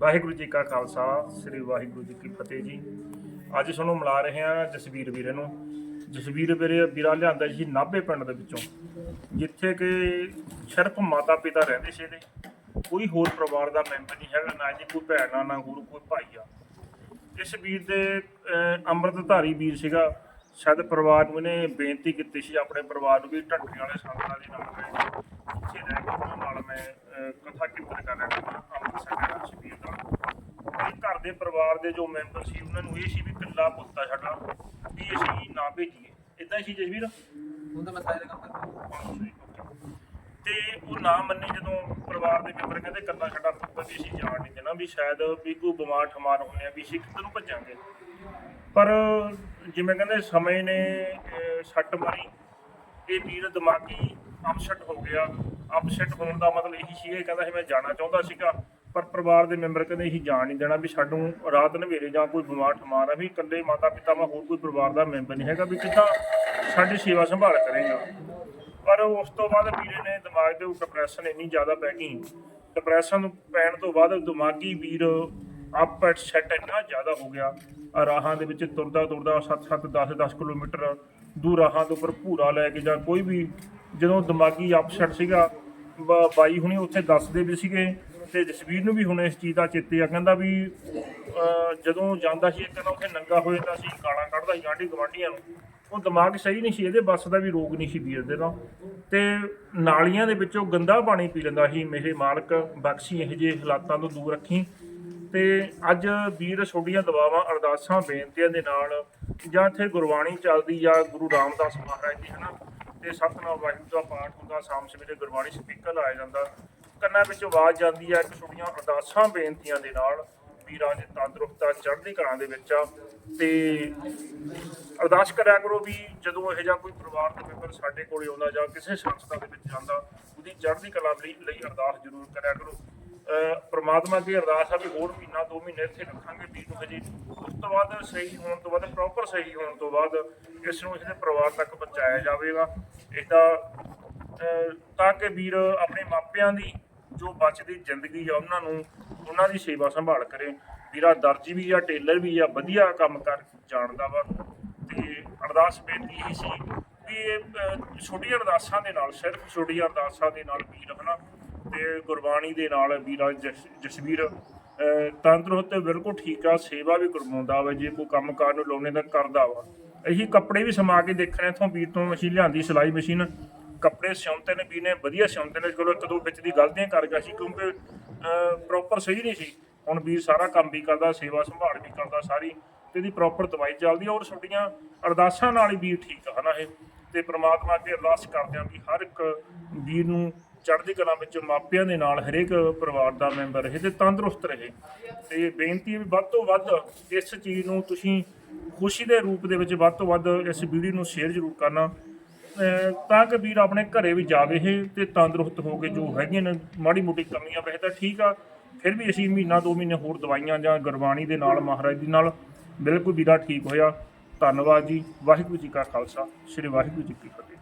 ਵਾਹਿਗੁਰੂ ਜੀ ਕਾ ਖਾਲਸਾ, ਸ੍ਰੀ ਵਾਹਿਗੁਰੂ ਜੀ ਕੀ ਫਤਿਹ ਜੀ। ਅੱਜ ਤੁਹਾਨੂੰ ਮਿਲਾ ਰਹੇ ਹਾਂ ਜਸਵੀਰ ਵੀਰੇ ਨੂੰ। ਜਸਵੀਰ ਵੀਰੇ, ਵੀਰਾ ਲਿਆਂਦਾ ਜੀ ਨਾਭੇ ਪਿੰਡ ਦੇ ਵਿੱਚੋਂ, ਜਿੱਥੇ ਕਿ ਸਿਰਫ ਮਾਤਾ ਪਿਤਾ ਰਹਿੰਦੇ ਸੀ ਇਹਦੇ। ਕੋਈ ਹੋਰ ਪਰਿਵਾਰ ਦਾ ਮੈਂਬਰ ਨਹੀਂ ਹੈਗਾ, ਨਾ ਜੀ ਕੋਈ ਭੈਣ ਆ, ਨਾ ਗੁਰੂ, ਕੋਈ ਭਾਈ ਆ। ਇਸ ਵੀਰ ਦੇ ਅੰਮ੍ਰਿਤਧਾਰੀ ਵੀਰ ਸੀਗਾ। ਸ਼ਾਇਦ ਪਰਿਵਾਰ ਨੂੰ ਇਹਨੇ ਬੇਨਤੀ ਕੀਤੀ ਸੀ, ਆਪਣੇ ਪਰਿਵਾਰ ਨੂੰ ਵੀ ਢੱਡਰੀ ਵਾਲੇ ਸੰਗਤਾਂ ਦੇ ਨਾਲ ਮੈਂ ਇੱਥੇ ਰਹਿ ਕੇ ਉਹਨਾਂ ਨਾਲ ਮੈਂ ਕਥਾ ਕੀਰਤਨ ਕਰ ਰਿਹਾ ਹਾਂ ਅੰਮ੍ਰਿਤਸਰ ਦੇ ਸ਼ਬੀਰ ਦਾ ਪਰਿਵਾਰ ਦੇ ਜੋ ਮੈਂਬਰ ਸੀ ਉਹਨਾਂ ਨੂੰ ਇਹ ਸੀ ਵੀ ਇਕੱਲਾ ਪੁੱਤ ਸਾਡਾ ਵੀ ਅਸੀਂ ਨਾ ਭੇਜੀਏ। ਇਦਾਂ ਹੀ ਸੀ ਜਸਵੀਰ? ਹੁਣ ਤਾਂ ਮੈਂ ਸਾਰੇ ਕੰਮ ਕਰਦਾ। ਤੇ ਉਹ ਨਾ ਮੰਨੇ ਜਦੋਂ ਪਰਿਵਾਰ ਦੇ ਮੈਂਬਰ ਕਹਿੰਦੇ ਕੱਲਾ ਸਾਡਾ ਪੁੱਤ ਵੀ ਅਸੀਂ ਜਾਣ ਨਹੀਂ ਦੇਣਾ ਵੀ ਸ਼ਾਇਦ ਵੀ ਕੋਈ ਬਿਮਾਰ ਠਮਾਰ ਹੁੰਦੇ ਆ ਵੀ ਅਸੀਂ ਕਿੱਧਰ ਨੂੰ ਭੱਜਾਂਗੇ। ਪਰ ਜਿਵੇਂ ਕਹਿੰਦੇ ਸਮੇਂ ਨੇ ਸੱਟ ਮਾਰੀ ਇਹ ਵੀਰ ਦਿਮਾਗੀ ਅਪਸੈਟ ਹੋ ਗਿਆ। ਅਪਸੈਟ ਹੋਣ ਦਾ ਮਤਲਬ ਇਹੀ ਸੀ ਇਹ ਕਹਿੰਦਾ ਸੀ ਮੈਂ ਜਾਣਾ ਚਾਹੁੰਦਾ ਸੀਗਾ। ਪਰ ਪਰਿਵਾਰ ਦੇ ਮੈਂਬਰ ਕਹਿੰਦੇ ਅਸੀਂ ਜਾਣ ਨਹੀਂ ਦੇਣਾ ਵੀ ਸਾਨੂੰ ਰਾਤ ਨਵੇਰੇ ਜਾਂ ਕੋਈ ਬਿਮਾਰ ਠਮਾਰ ਆ ਵੀ ਇਕੱਲੇ ਮਾਤਾ ਪਿਤਾ ਮਾ ਹੋਰ ਕੋਈ ਪਰਿਵਾਰ ਦਾ ਮੈਂਬਰ ਨਹੀਂ ਹੈਗਾ ਵੀ ਕਿੱਦਾਂ ਸਾਡੀ ਸੇਵਾ ਸੰਭਾਲ ਕਰੇਗਾ। ਪਰ ਉਸ ਤੋਂ ਬਾਅਦ ਵੀਰੇ ਨੇ ਦਿਮਾਗ ਦੇ ਉੱਤੇ ਡਿਪਰੈਸ਼ਨ ਇੰਨੀ ਜ਼ਿਆਦਾ ਪੈ ਗਈ। ਡਿਪਰੈਸ਼ਨ ਪੈਣ ਤੋਂ ਬਾਅਦ ਦਿਮਾਗੀ ਵੀਰ ਅਪਸੈਟ ਸੈਟ ਇੰਨਾ ਜ਼ਿਆਦਾ ਹੋ ਗਿਆ। ਰਾਹਾਂ ਦੇ ਵਿੱਚ ਤੁਰਦਾ ਤੁਰਦਾ 7-7 10-10 ਕਿਲੋਮੀਟਰ ਦੂਰ ਰਾਹਾਂ ਦੇ ਉੱਪਰ ਭੂਰਾ ਲੈ ਕੇ ਜਾਂ ਕੋਈ ਵੀ ਜਦੋਂ ਦਿਮਾਗੀ ਅਪਸੈਟ ਸੀਗਾ ਬਾਈ ਹੁਣੀ ਉੱਥੇ ਦੱਸਦੇ ਵੀ ਸੀਗੇ ਤੇ ਜਸਵੀਰ ਨੂੰ ਵੀ ਹੁਣ ਇਸ ਚੀਜ਼ ਦਾ ਚੇਤੇ ਆ, ਕਹਿੰਦਾ ਵੀ ਜਦੋਂ ਜਾਂਦਾ ਸੀ ਇੱਕ ਕਹਿੰਦਾ ਉੱਥੇ ਨੰਗਾ ਹੋਏ ਤਾਂ ਸੀ ਗਾਲਾਂ ਕੱਢਦਾ ਸੀ ਆਂਢੀ ਗਵਾਂਢੀਆਂ ਨੂੰ। ਉਹ ਦਿਮਾਗ ਸਹੀ ਨਹੀਂ ਸੀ, ਇਹਦੇ ਬੱਸ ਦਾ ਵੀ ਰੋਗ ਨਹੀਂ ਸੀ ਵੀਰ ਦੇ ਨਾਲ ਤੇ ਨਾਲੀਆਂ ਦੇ ਵਿੱਚੋਂ ਗੰਦਾ ਪਾਣੀ ਪੀ ਲੈਂਦਾ ਸੀ ਮੇਰੇ ਮਾਲਕ, ਬਖਸ਼ੀ ਇਹ ਜਿਹੇ ਹਾਲਾਤਾਂ ਤੋਂ ਦੂਰ ਰੱਖੀ। ਤੇ ਅੱਜ ਵੀਰ ਛੋਡੀਆਂ ਦਵਾਵਾਂ ਅਰਦਾਸਾਂ, ਬੇਨਤੀਆਂ ਦੇ ਨਾਲ ਜਾਂ ਇੱਥੇ ਗੁਰਬਾਣੀ ਚੱਲਦੀ ਜਾਂ ਗੁਰੂ ਰਾਮਦਾਸ ਮਹਾਰਾਜ ਦੀ, ਹਨਾ। ਤੇ ਸਤਨਾਮ ਵਾਹਿਗੁਰੂ ਦਾ ਪਾਠ ਹੁੰਦਾ, ਸ਼ਾਮ ਸਵੇਰੇ ਗੁਰਬਾਣੀ ਸਪੀਕਰ ਲਾਇਆ ਜਾਂਦਾ। ਕੰਨਾਂ ਵਿੱਚ ਆਵਾਜ਼ ਜਾਂਦੀ ਹੈ ਛੋਟੀਆਂ ਅਰਦਾਸਾਂ ਬੇਨਤੀਆਂ ਦੇ ਨਾਲ ਵੀਰਾਂ ਦੀ ਤੰਦਰੁਸਤਾ ਚੜ੍ਹਦੀ ਕਲਾਂ ਦੇ ਵਿੱਚ ਆ। ਤੇ ਅਰਦਾਸ ਕਰਿਆ ਕਰੋ ਵੀ ਜਦੋਂ ਇਹੋ ਜਿਹਾ ਕੋਈ ਪਰਿਵਾਰ ਦਾ ਮੈਂਬਰ ਸਾਡੇ ਕੋਲੇ ਆਉਂਦਾ ਜਾਂ ਕਿਸੇ ਸੰਸਥਾ ਦੇ ਵਿੱਚ ਜਾਂਦਾ, ਉਹਦੀ ਚੜ੍ਹਦੀ ਕਲਾ ਲਈ ਲਈ ਅਰਦਾਸ ਜ਼ਰੂਰ ਕਰਿਆ ਕਰੋ। ਪਰਮਾਤਮਾ ਪ੍ਰਮਾਤਮਾ ਦੀ ਅਰਦਾਸ ਆ ਵੀ ਹੋਰ ਮਹੀਨਾ, ਦੋ ਮਹੀਨੇ ਇੱਥੇ ਰੱਖਾਂਗੇ ਵੀਰ ਨੂੰ ਹਜੇ ਉਸ ਤੋਂ ਬਾਅਦ ਸਹੀ ਹੋਣ ਤੋਂ ਬਾਅਦ ਪ੍ਰੋਪਰ ਸਹੀ ਹੋਣ ਤੋਂ ਬਾਅਦ ਇਸ ਨੂੰ ਇਸਦੇ ਪਰਿਵਾਰ ਤੱਕ ਪਹੁੰਚਾਇਆ ਜਾਵੇਗਾ। ਇਹਦਾ ਤਾਂ ਕਿ ਵੀਰ ਆਪਣੇ ਮਾਪਿਆਂ ਦੀ ਜੋ ਬਚਦੀ ਜ਼ਿੰਦਗੀ ਆ ਉਹਨਾਂ ਨੂੰ, ਉਹਨਾਂ ਦੀ ਸੇਵਾ ਸੰਭਾਲ ਕਰੇ। ਵੀਰਾ ਦਰਜੀ ਵੀ ਆ, ਟੇਲਰ ਵੀ ਆ, ਵਧੀਆ ਕੰਮ ਕਰ ਜਾਣਦਾ ਵਾ। ਤੇ ਅਰਦਾਸ ਬੇਨਤੀ ਇਹ ਸੀ ਵੀ ਇਹ ਛੋਟੀਆਂ ਅਰਦਾਸਾਂ ਦੇ ਨਾਲ, ਸਿਰਫ ਛੋਟੀਆਂ ਅਰਦਾਸਾਂ ਦੇ ਨਾਲ ਵੀਰ ਹਨਾ, ਤੇ ਗੁਰਬਾਣੀ ਦੇ ਨਾਲ ਵੀਰਾ ਜਸਵੀਰ ਤੰਦਰੁਸਤ ਤੇ ਬਿਲਕੁਲ ਠੀਕ ਆ, ਸੇਵਾ ਵੀ ਕਰਵਾਉਂਦਾ ਵਾ, ਜੇ ਕੋਈ ਕੰਮ ਕਾਰ ਨੂੰ ਲਾਉਣੇ ਤਾਂ ਕਰਦਾ ਵਾ। ਇਹੀ ਕੱਪੜੇ ਵੀ ਸਮਾ ਕੇ ਦੇਖਣੇ, ਇਥੋਂ ਵੀਰ ਤੋਂ ਮਸ਼ੀਨ ਲਿਆਂਦੀ ਸਿਲਾਈ ਮਸ਼ੀਨ। ਕੱਪੜੇ ਸਿਉਂਤੇ ਨੇ ਵੀ ਨੇ ਵਧੀਆ ਸਿਉਂਤੇ ਨੇ, ਚਲੋ ਇੱਕ ਦੋ ਵਿੱਚ ਦੀ ਗਲਤੀਆਂ ਕਰ ਗਿਆ ਸੀ ਕਿਉਂਕਿ ਪ੍ਰੋਪਰ ਸਹੀ ਨਹੀਂ ਸੀ। ਹੁਣ ਵੀਰ ਸਾਰਾ ਕੰਮ ਵੀ ਕਰਦਾ, ਸੇਵਾ ਸੰਭਾਲ ਵੀ ਕਰਦਾ ਸਾਰੀ, ਤੇ ਇਹਦੀ ਪ੍ਰੋਪਰ ਦਵਾਈ ਚੱਲਦੀ ਔਰ ਛੋਟੀਆਂ ਅਰਦਾਸਾਂ ਨਾਲ ਹੀ ਵੀਰ ਠੀਕ ਆ, ਹਨਾ ਇਹ? ਤੇ ਪ੍ਰਮਾਤਮਾ ਅੱਗੇ ਅਰਦਾਸ ਕਰਦੇ ਆ ਵੀ ਹਰ ਇੱਕ ਵੀਰ ਨੂੰ ਚੜ੍ਹਦੀ ਕਲਾ ਵਿੱਚ ਮਾਪਿਆਂ ਦੇ ਨਾਲ ਹਰੇਕ ਪਰਿਵਾਰ ਦਾ ਮੈਂਬਰ ਰਹੇ ਤੇ ਤੰਦਰੁਸਤ ਰਹੇ। ਤੇ ਬੇਨਤੀ ਵੀ ਵੱਧ ਤੋਂ ਵੱਧ ਇਸ ਚੀਜ਼ ਨੂੰ ਤੁਸੀਂ ਖੁਸ਼ੀ ਦੇ ਰੂਪ ਦੇ ਵਿੱਚ ਵੱਧ ਤੋਂ ਵੱਧ ਇਸ ਵੀਡੀਓ ਨੂੰ ਸ਼ੇਅਰ ਜ਼ਰੂਰ ਕਰਨਾ। ਤਾਂ ਕਿ ਵੀਰ ਆਪਣੇ ਘਰੇ ਵੀ ਜਾਵੇ ਇਹ ਤੇ ਤੰਦਰੁਸਤ ਹੋ ਕੇ ਜੋ ਹੈਗੀਆਂ ਨੇ, ਮਾੜੀ ਮੋਟੀ ਕਮੀਆਂ ਵੈਸੇ ਤਾਂ ਠੀਕ ਆ, ਫਿਰ ਵੀ ਅਸੀਂ ਮਹੀਨਾ ਦੋ ਮਹੀਨੇ ਹੋਰ ਦਵਾਈਆਂ ਜਾਂ ਗੁਰਬਾਣੀ ਦੇ ਨਾਲ, ਮਹਾਰਾਜ ਦੀ ਨਾਲ ਬਿਲਕੁਲ ਵੀਰਾ ਠੀਕ ਹੋਇਆ। ਧੰਨਵਾਦ ਜੀ, ਵਾਹਿਗੁਰੂ ਜੀ ਕਾ ਖਾਲਸਾ, ਸ੍ਰੀ ਵਾਹਿਗੁਰੂ ਜੀ ਕੀ ਫਤਿਹ।